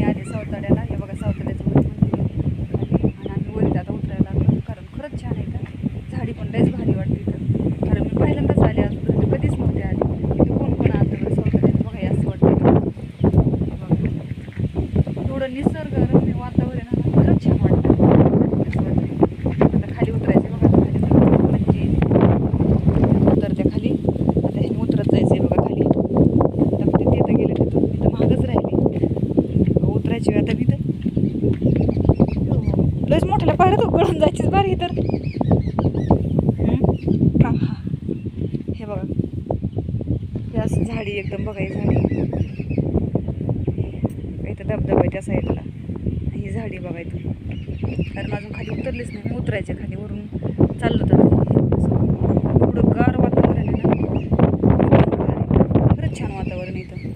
आम्ही आले सावताड्याला हे बघा सावताड्याचं वर मंदिर आहे. आणि आम्ही वरीत आता उतरायला लागलो कारण खरंच छान आहे इथं झाडी पण लयच भारी वाटते इथं कारण मी पहिल्यांदाच आले अजून तर कधीच नव्हते आले इथं कोण कोण आलं तर सावताड्यात बघा हे असं वाटतं बघा. थोडं निसर्गरम्य वातावरण आहे ना खरंच छान वाटतं असं वाटतं. आता खाली उतरायचं बघा आता खाली उतरायचं म्हणजे उतरते खाली आता ह्याने उतरत जायचंय बघा खाली आता मी तिथं गेले तिथं तिथं महागच राहिली उतरायची वेळ आता मी तर लयच मोठ्याला पाहिलं तर गळून जायचीच बारी तर हम्म? हा, हा. हे बघा असं झाडी एकदम बघा ही झाडी इथं धबधबा आहे त्या साईडला. ही झाडी बघा इथं कारण अजून खाली उतरलीच नाही मग खाली वरून चाललो तर. एवढं गार वातावरण आहे ना. खरंच छान वातावरण इथं.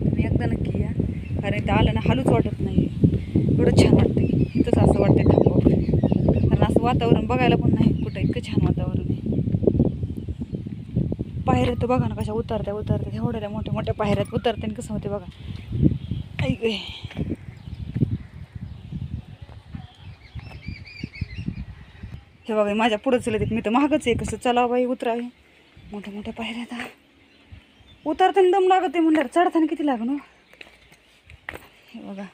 तुम्ही एकदा नक्की या. कारण इथं आलं ना हालूच वाटत नाही एवढं छान वाटतं इथंच असं वाटतं थांबावं कारण असं वातावरण बघायला पण नाही कुठं. इतकं छान वातावरण आहे. पायऱ्या तर बघा ना कशा उतरत्या उतरत्या. एवढ्या मोठ्या मोठ्या पायऱ्यात उतरते आणि कसं होते बघा. ऐक हे बघा माझ्या पुढं चलत मी तर महागच आहे. कसं चला बाई उतरावे. मोठ्या मोठ्या पायऱ्या आता उतरताना दम लागत आहे म्हणल्यावर चढताना किती लागण हो? हे? बघा.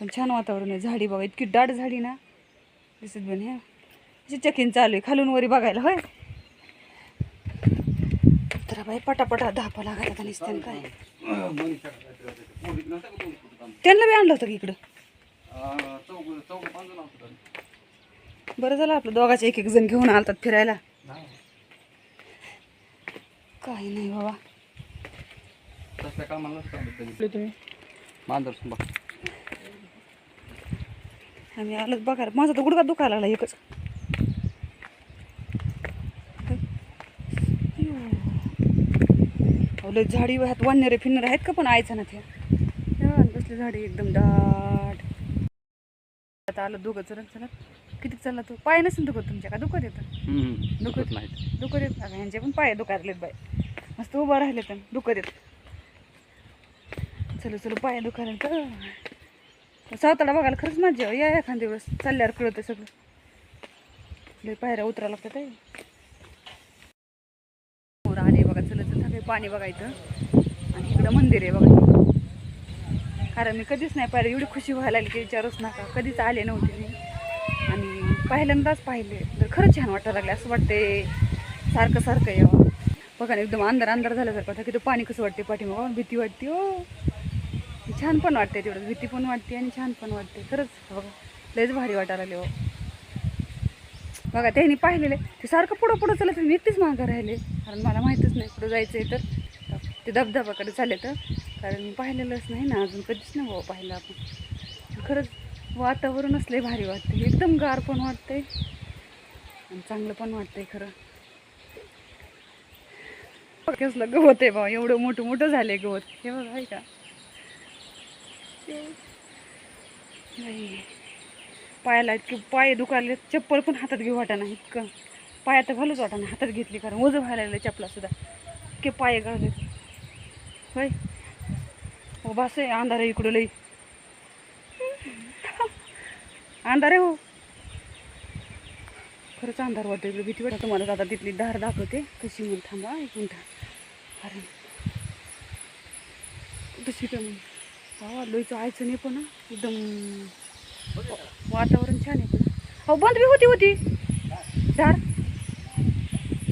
पण छान वातावरण आहे. झाडी बघा इतकी दाट झाडी ना. दिसत पण हे अशी चकीन चालू आहे. खालून वरी बघायला होय? जरा बाई पटापटा धापा लागत आता निसते काय. त्यांना बी आणलं होतं की इकडं? बरं झालं आपलं दोघाचे एक एक जण घेऊन आलतात फिरायला. काही नाही बाबा. तुम्ही मांजर आम्ही आलोच बघा माझा तर गुडघा दुखायला लागला एकच. लय झाडी ह्यात वानरे फिरणारे आहेत का पण आयचं ना ते बसले झाडी एकदम दाट. आता आलं दोघं चलत चलत किती चालला तू? पाय नसेल दुखत तुमच्या का? दुखत येतं. दुखत नाहीत. दुखत येत. अगं यांचे पण पाय दुखारलेत बाय मस्त उभं राहिले तर दुखत येत. चलो चलो पाय दुखायला तर सावताडा बघायला खरंच मजा आहे. या एखाद दिवस. चालल्यावर कळतं सगळं. लय पायऱ्या उतरा लागतात आहे मोर आले बघा पाणी बघायचं. आणि इकडं मंदिर आहे बघा. कारण मी कधीच नाही पाहिलं. एवढी खुशी व्हायला लागली की विचारूच नका. कधीच आले नव्हते मी. आणि पहिल्यांदाच पाहिले. तर खरंच छान वाटायला लागले. असं वाटते सारखं सारखं यावं. बघा ना एकदम अंधार अंधार झाल्यासारखं वाटतं. की तो पाणी कसं वाटते पाठीमागं. भीती वाटते हो. छान पण वाटते तेवढं. भीती पण वाटते आणि छान पण वाटते खरंच बघा. लयच भारी वाटायला लागले हो. बघा त्यांनी पाहिलेले ते सारखं पुढं पुढं चालत मी एकटीच मागं राहिले. कारण मला माहीतच नाही कुठं जायचं आहे तर. ते धबधबाकडे चालले तर. कारण मी पाहिलेलंच नाही ना अजून. कधीच नाही बाबा पाहिलं आपण. खरंच वातावरणच लय भारी वाटते एकदम गार पण वाटते आणि चांगलं पण वाटतंय खरं. कसलं गवत आहे बाबा. एवढं मोठं मोठं झालंय गवत. हे बघा आहे का? नाही पायाला इतके पाय दुखायले चप्पल पण हातात घेऊ वाटा नाही पाया तर घालूच वाटा नाही हातात घेतली कारण ओझं व्हायला लागलं चपला इतके पाय गाळले होय. हो बस आहे अंधार आहे इकडं लई. अंधार आहे हो. खरंच अंधार वाटतो इकडे. भीती वाटतं तुम्हाला आता तिथली धार दाखवते. कशी म्हणून थांबा एक मिनटं. अरे. तशी काय म्हणून? हा लोईचं आयचं नाही पण हा. एकदम. वातावरण छान आहे. अहो बंद बी होती होती. धार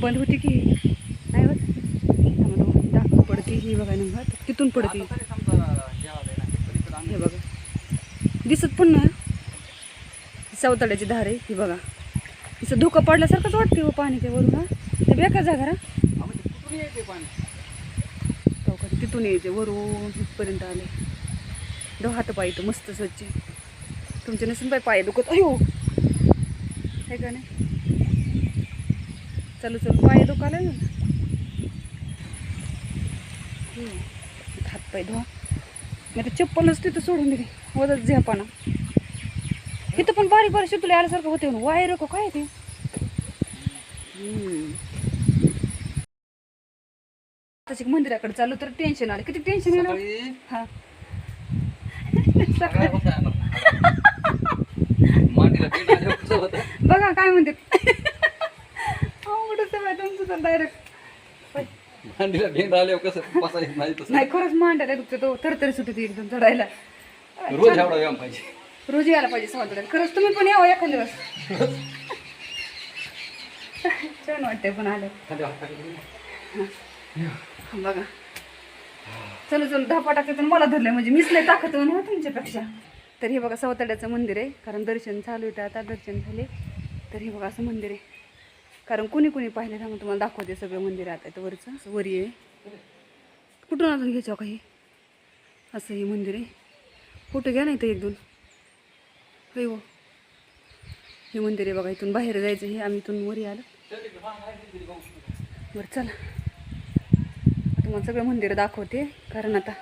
बंद होती की? नाही होत. पडती पडते ही बघा ना तिथून पडते. हे बघा. दिसत पण ना सावताड्याची धार आहे ही बघा. तिचं धुकं पडल्यासारखंच वाटते हो पाणी ते वरून ते बेकार जागा ना तिथून यायचे वरून इथपर्यंत आले. दो हात पाहिजे मस्त स्वच्छ तुमचे नसेल पाय पाय दुखत. अयो! आहे का नाही? चलू चलू पाय दुखाले ना. हात पाय धुवा. मी तर चप्पलच तिथं सोडून दिली. वदत झेपाना. इथं पण बारीक बारीक शितुले आल्यासारखं होते वायर का काय ते. तशी मंदिराकडे चालू तर टेन्शन आलं. किती टेन्शन सकाळी? हा काय होतं आहे आम्हाला? मांडीला बेंड आल्यावर कसं होतं? बघा काय म्हणते. अवघडच आहे बाई तुमचं तर डायरेक्ट मांडीला बेंड आल्यावर कसं बसायचं नाही तसं. नाही खरंच मांडायला दुखतं तो. थरथरी सुटते एकदम चढायला. रोज एवढा व्यायाम पाहिजे. रोज यायला पाहिजे समुद्रात खरंच तुम्ही पण यावं एखाद दिवस. छान वाटते पण आलं. बघा. चलो चलो दहा टाकते मला धरले म्हणजे मीच लय ताकद ना तुमच्यापेक्षा. तर हे बघा सवताड्याचं मंदिर आहे. कारण दर्शन चालू आहे आता दर्शन झाले. तर हे बघा असं मंदिर आहे. कारण कुणी कुणी पाहिलं सांगून तुम्हाला दाखवते सगळं मंदिर आता इथं वरचं. असं वरी आहे. कुठून अजून घ्यायचं काही असं हे मंदिर आहे. फोटो घ्या नाही तर एक दोन. होय हो हे मंदिर आहे बघा इथून बाहेर जायचं हे आम्ही इथून वरी आलं. बरं चला. तुम्हाला सगळं मंदिर दाखवते. कारण आता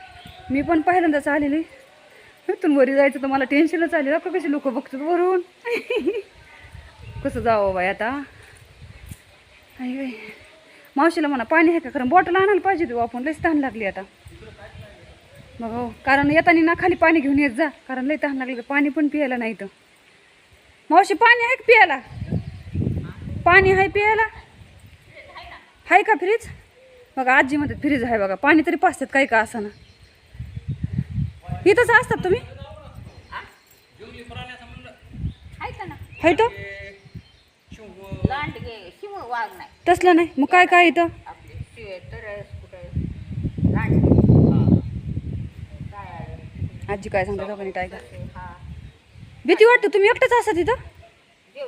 मी पण पहिल्यांदाच आलेली. इथून वरी जायचं तर मला टेन्शनच आले. का कशी लोक बघतात वरून. कसं जावं बाई आता? मावशीला म्हणा पाणी आहे का? खरं बॉटल आणायला पाहिजे तू हो आपण. लई तहान लागली आता. मग हो कारण येताना ना खाली पाणी घेऊन येत जा. कारण लई तहान लागली. पाणी पण पियायला नाही तर मावशी पाणी आहे का पियाला पाणी आहे पियाला आहे का फ्रीज? बघा आजी म्हणतात फ्रीज आहे बघा. पाणी तरी पाचतात काही का असं ना. इथंच असतात तुम्ही? आहे तो तसलं नाही. मग काय काय इथं? आजी काय सांगतात दोघांनी काय हा. भीती वाटतं. तुम्ही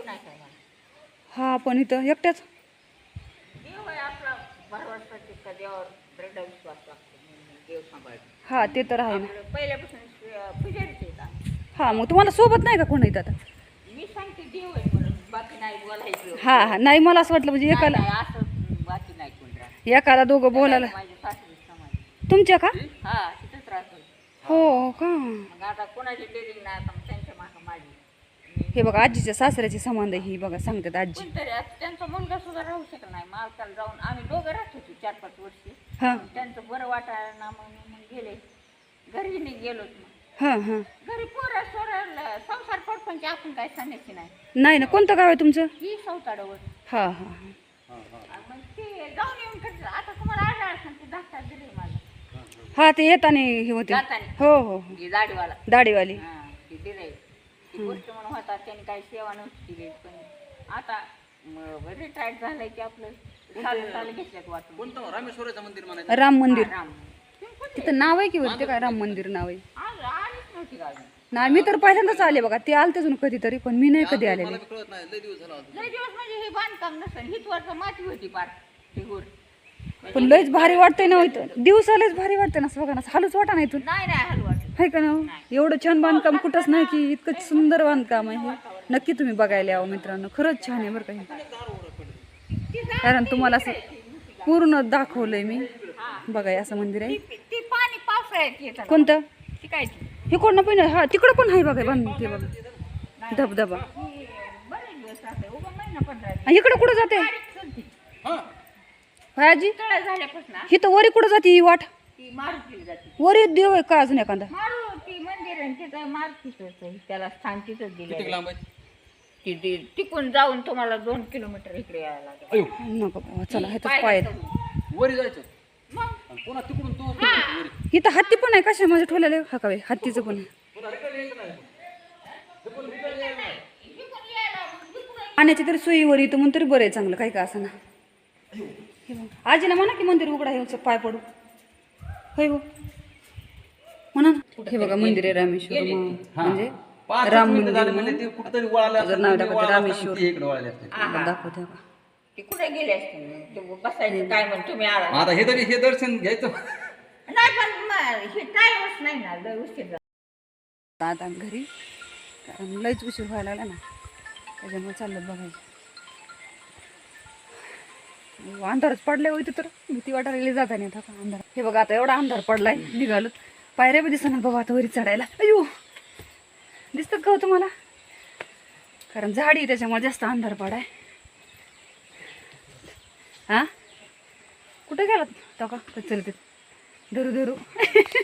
नाही काय मला. हा पण इथं एकट्याच? देव आहे आपला. प्रतिष्ठा देवावर विश्वास लागतो. देव सांभाळतो हा ते तर आहे ना. पहिल्यापासून अं, पुजारीच येतात हा मग तुम्हाला सोबत नाही का कोण इथं आता? मी सांगते देव आहे म्हणून. बाकी नाही बोलायचं. हा हा नाही मला असं वाटलं म्हणजे नाही, एकाला नाही, असं बाकी नाही कोण राहत. एकाला दोघं बोलायला माझ्या सासरी समाज तुमच्या का? हा? तिथंच राहतो. हो का? मग आता कोणाची डेअरिंग नाही आता मग त्यांच्या मागं माझी. मी हे बघा आजीच्या सासऱ्याची संबंध आहे ही बघा सांगतात आजी. कोणतरी असं त्यांचा मुलगा सुद्धा राहू शकला नाही. मालकाला जाऊन आम्ही दोघं राहत होतो चार पाच वर्षी. हा. त्यांचं बरं वाटायला ना मग मग गेले. घरी नाही गेलोच मग. हा हा. घरी पोरं सोरं संसार पडपण आपण काय सांगायची नाही. नाही ना कोणतं गाव आहे तुमचं? ही सौताडावर हा हा हा. मग ते जाऊन येऊन आता तुम्हाला आढळ सांगते धाकटा दिले मला हा ते येताना हे होते. जाताना. हो हो हो. ही दाढीवाला. दाढीवाली. हा ती दिले ती गोष्ट म्हणून होता त्यांनी काही सेवा नव्हती केली पण आता रिटायर्ड झालंय की आपलं. साल साल घेतल्यात वाटून. कोणतं? रामेश्वराचं मंदिर म्हणायचं. राम मंदिर. राम? तिथं नाव आहे की वरती? काय राम मंदिर नाव आहे? आज आलीच नव्हती गावी. नाही मी तर पहिल्यांदाच आले बघा. ते आलतेच ना कधीतरी पण मी नाही कधी आलेले. मला बी कळत नाही. लय दिवस झाला अजून. लय दिवस म्हणजे हे बांधकाम नसेल. हीच वरचं माती होती पार. ते गोर पण लयच भारी वाटतंय ना हो इथं. दिवसालाच भारी वाटतंय ना असं बघा ना. असं हालूच वाटा नाही इथून. नाही आहे का ना हो? एवढं छान बांधकाम कुठंच नाही की. इतकं सुंदर बांधकाम आहे हे. नक्की तुम्ही बघायला यावं मित्रांनो. खरंच छान आहे बरं का हे. कारण तुम्हाला असं पूर्ण दाखवलंय मी. बघा असं मंदिर आहे. ती पाणी पावसाळ्यात कोणतं? ती काय ती? हे कोण पण हा तिकडं पण आहे बघा बांध ते बघा. धबधबा. इकडं कुठं जाते? हा आजी? ही तर वरी कुठं जाते ही वाट? ती मारुतीला जाते वरी देव आहे का अजून एखादा? मारुती मंदिर आहे तिथं मारुतीच त्याला स्थान तिथंच किती दिलं लांब आहे? ती ती- तिकून जाऊन तुम्हाला दोन किलोमीटर इकडे यायला लागेल. अयो. नको बाबा चला पाय. वरी जायचं. मग? आणि पुन्हा तिकडून तू तिकडून वरी. इथं हत्ती पण आहे कशामध्ये ठेवलेलं हा का बाई? हत्तीचं पण आहे. पाण्याची तरी सोयीवर इथं म्हणून तरी बरं आहे चांगलं काही का असं ना. हे बघ. आजीला म्हणा की मंदिर उघडा हे असं पाय पडू. होय हो. म्हणा ना. हे बघा मंदिर आहे रामेश्वर मा- म्हणजे पाच राम मिनिटं झाले मंदिर म्हणजे ते कुठेतरी वळाले तुझं नाव टाकायचं रामेश्वर. इकडे वळाले असते. म्हणून दाखवते बघा. ते कुठे गेले असतील मग? ते बसायचं काय म्हण तुम्ही आला. आता हे तरी हे दर्शन घ्यायचं. नाही पण मग हे टाइमच नाही ना लय उशीर झाला. आता घरी. कारण लयच उशीर व्हायला लागला ना. त्याच्यामुळे चाललं बघायचं. अंधारच पडलाय हो इथं तर. भीती वाटायला जाता नाही आता अंधार. हे बघा आता एवढा अंधार पडलाय निघालो पायऱ्या बी दिसणार बाबा आता वरी चढायला. अयो दिसतात का तुम्हाला? कारण झाडी त्याच्यामुळे जास्त अंधार पडाय. हा? कुठे गेलात? तो का? चलते धरू धरू.